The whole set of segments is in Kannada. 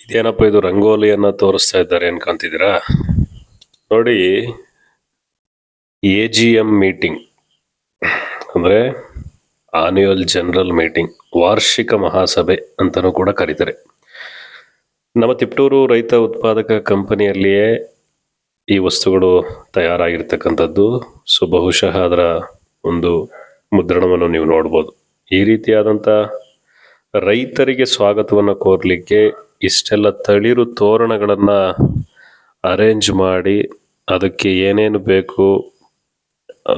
ಇದೇನಪ್ಪ ಇದು ರಂಗೋಲಿಯನ್ನ ತೋರಿಸ್ತಾ ಇದ್ದಾರೆ ಅನ್ಕೊಂತಿದ್ದೀರಾ ನೋಡಿ ಎ ಜಿ ಎಂ ಮೀಟಿಂಗ್ ಅಂದ್ರೆ ಆನ್ಯುವಲ್ ಜನರಲ್ ಮೀಟಿಂಗ್ ವಾರ್ಷಿಕ ಮಹಾಸಭೆ ಅಂತಲೂ ಕೂಡ ಕರೀತಾರೆ. ನಮ್ಮ ತಿಪ್ಟೂರು ರೈತ ಉತ್ಪಾದಕ ಕಂಪನಿಯಲ್ಲಿಯೇ ಈ ವಸ್ತುಗಳು ತಯಾರಾಗಿರ್ತಕ್ಕಂಥದ್ದು. ಸೊ, ಬಹುಶಃ ಅದರ ಒಂದು ಮುದ್ರಣವನ್ನು ನೀವು ನೋಡ್ಬೋದು. ಈ ರೀತಿಯಾದಂಥ ರೈತರಿಗೆ ಸ್ವಾಗತವನ್ನು ಕೋರ್ಲಿಕ್ಕೆ ಇಷ್ಟೆಲ್ಲ ತಳಿರು ತೋರಣಗಳನ್ನು ಅರೇಂಜ್ ಮಾಡಿ ಅದಕ್ಕೆ ಏನೇನು ಬೇಕು,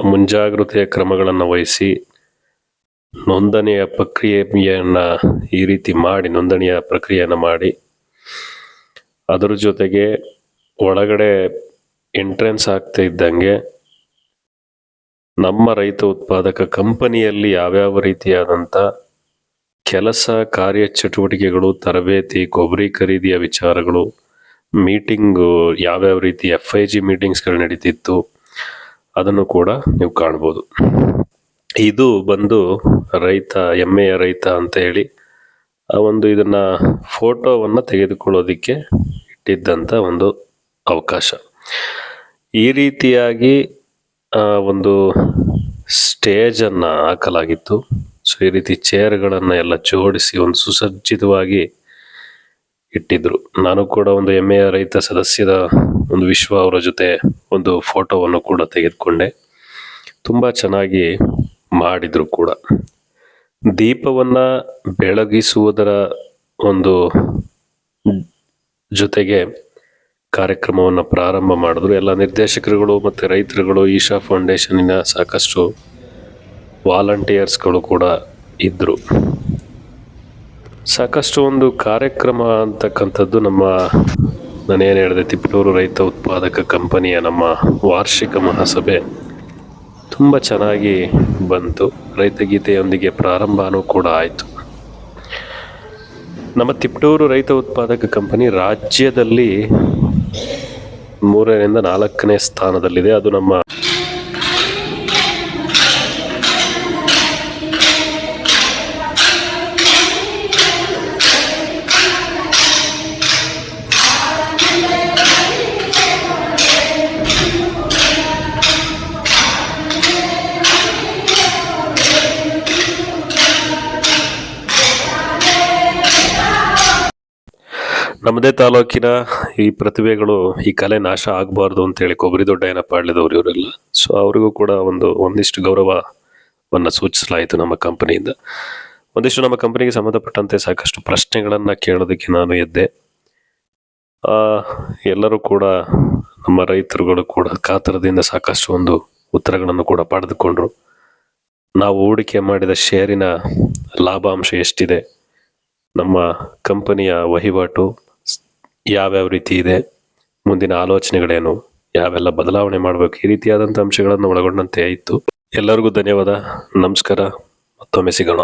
ಮುಂಜಾಗ್ರತೆಯ ಕ್ರಮಗಳನ್ನು ವಹಿಸಿ, ನೋಂದಣಿಯ ಪ್ರಕ್ರಿಯೆಯನ್ನು ಈ ರೀತಿ ಮಾಡಿ, ನೋಂದಣಿಯ ಪ್ರಕ್ರಿಯೆಯನ್ನು ಮಾಡಿ, ಅದರ ಜೊತೆಗೆ ಒಳಗಡೆ ಎಂಟ್ರೆನ್ಸ್ ಆಗ್ತಾ ಇದ್ದಂಗೆ ನಮ್ಮ ರೈತ ಉತ್ಪಾದಕ ಕಂಪನಿಯಲ್ಲಿ ಯಾವ್ಯಾವ ರೀತಿಯಾದಂಥ ಕೆಲಸ ಕಾರ್ಯ ಚಟುವಟಿಕೆಗಳು ತರಬೇತಿ, ಕೊಬ್ಬರಿ ಖರೀದಿಯ ವಿಚಾರಗಳು, ಮೀಟಿಂಗು, ಯಾವ್ಯಾವ ರೀತಿ ಎಫ್ ಐ ಜಿ ಮೀಟಿಂಗ್ಸ್ಗಳು ನಡೀತಿತ್ತು, ಅದನ್ನು ಕೂಡ ನೀವು ಕಾಣ್ಬೋದು. ಇದು ಬಂದು ರೈತ, ಎಮ್ಮೆಯ ರೈತ ಅಂತ ಹೇಳಿ, ಆ ಒಂದು ಇದನ್ನು ಫೋಟೋವನ್ನು ತೆಗೆದುಕೊಳ್ಳೋದಕ್ಕೆ ಇಟ್ಟಿದ್ದಂಥ ಒಂದು ಅವಕಾಶ. ಈ ರೀತಿಯಾಗಿ ಒಂದು ಸ್ಟೇಜನ್ನು ಹಾಕಲಾಗಿತ್ತು. ಸೊ ಈ ರೀತಿ ಚೇರ್ಗಳನ್ನು ಎಲ್ಲ ಜೋಡಿಸಿ ಒಂದು ಸುಸಜ್ಜಿತವಾಗಿ ಇಟ್ಟಿದ್ರು. ನಾನು ಕೂಡ ಒಂದು ಹೆಮ್ಮೆಯ ರೈತ ಸದಸ್ಯರ ಒಂದು ವಿಶ್ವ ಅವರ ಜೊತೆ ಒಂದು ಫೋಟೋವನ್ನು ಕೂಡ ತೆಗೆದುಕೊಂಡೆ. ತುಂಬ ಚೆನ್ನಾಗಿ ಮಾಡಿದ್ರು ಕೂಡ. ದೀಪವನ್ನು ಬೆಳಗಿಸುವುದರ ಒಂದು ಜೊತೆಗೆ ಕಾರ್ಯಕ್ರಮವನ್ನು ಪ್ರಾರಂಭ ಮಾಡಿದ್ರು. ಎಲ್ಲ ನಿರ್ದೇಶಕರುಗಳು ಮತ್ತು ರೈತರುಗಳು ಈಶಾ ಫೌಂಡೇಶನ್ನಿನ ಸಾಕಷ್ಟು ವಾಲಂಟಿಯರ್ಸ್ಗಳು ಕೂಡ ಇದ್ದರು ಸಾಕಷ್ಟು ಒಂದು ಕಾರ್ಯಕ್ರಮ ಅಂತಕ್ಕಂಥದ್ದು ನಮ್ಮ ನಾನೇನು ಹೇಳಿದೆ ತಿಪ್ಪಟೂರು ರೈತ ಉತ್ಪಾದಕ ಕಂಪನಿಯ ನಮ್ಮ ವಾರ್ಷಿಕ ಮಹಾಸಭೆ ತುಂಬ ಚೆನ್ನಾಗಿ ಬಂತು. ರೈತಗೀತೆಯೊಂದಿಗೆ ಪ್ರಾರಂಭವೂ ಕೂಡ ಆಯಿತು. ನಮ್ಮ ತಿಪ್ಟೂರು ರೈತ ಉತ್ಪಾದಕ ಕಂಪನಿ ರಾಜ್ಯದಲ್ಲಿ ಮೂರರಿಂದ ನಾಲ್ಕನೇ ಸ್ಥಾನದಲ್ಲಿದೆ. ಅದು ನಮ್ಮ ನಮ್ಮದೇ ತಾಲೂಕಿನ ಈ ಪ್ರತಿಭೆಗಳು ಈ ಕಲೆ ನಾಶ ಆಗಬಾರ್ದು ಅಂತೇಳಿ ಕೊಬ್ಬರಿ ದೊಡ್ಡ ಏನಪ್ಪ ಇವರೆಲ್ಲ. ಸೊ ಅವರಿಗೂ ಕೂಡ ಒಂದು ಒಂದಿಷ್ಟು ಗೌರವವನ್ನು ಸೂಚಿಸಲಾಯಿತು ನಮ್ಮ ಕಂಪನಿಯಿಂದ ಒಂದಿಷ್ಟು ನಮ್ಮ ಕಂಪನಿಗೆ ಸಂಬಂಧಪಟ್ಟಂತೆ ಸಾಕಷ್ಟು ಪ್ರಶ್ನೆಗಳನ್ನು ಕೇಳೋದಕ್ಕೆ ನಾನು ಎದ್ದೆ. ಎಲ್ಲರೂ ಕೂಡ ನಮ್ಮ ರೈತರುಗಳು ಕೂಡ ಕಾತರದಿಂದ ಸಾಕಷ್ಟು ಒಂದು ಉತ್ತರಗಳನ್ನು ಕೂಡ ಪಡೆದುಕೊಂಡರು. ನಾವು ಹೂಡಿಕೆ ಮಾಡಿದ ಷೇರಿನ ಲಾಭಾಂಶ ಎಷ್ಟಿದೆ? ನಮ್ಮ ಕಂಪನಿಯ ವಹಿವಾಟು ಯಾವ್ಯಾವ ರೀತಿ ಇದೆ? ಮುಂದಿನ ಆಲೋಚನೆಗಳೇನು? ಯಾವೆಲ್ಲ ಬದಲಾವಣೆ ಮಾಡಬೇಕು? ಈ ರೀತಿಯಾದಂಥ ಅಂಶಗಳನ್ನು ಒಳಗೊಂಡಂತೆ ಇತ್ತು ಎಲ್ಲರಿಗೂ ಧನ್ಯವಾದ. ನಮಸ್ಕಾರ. ಮತ್ತೊಮ್ಮೆ ಸಿಗೋಣ.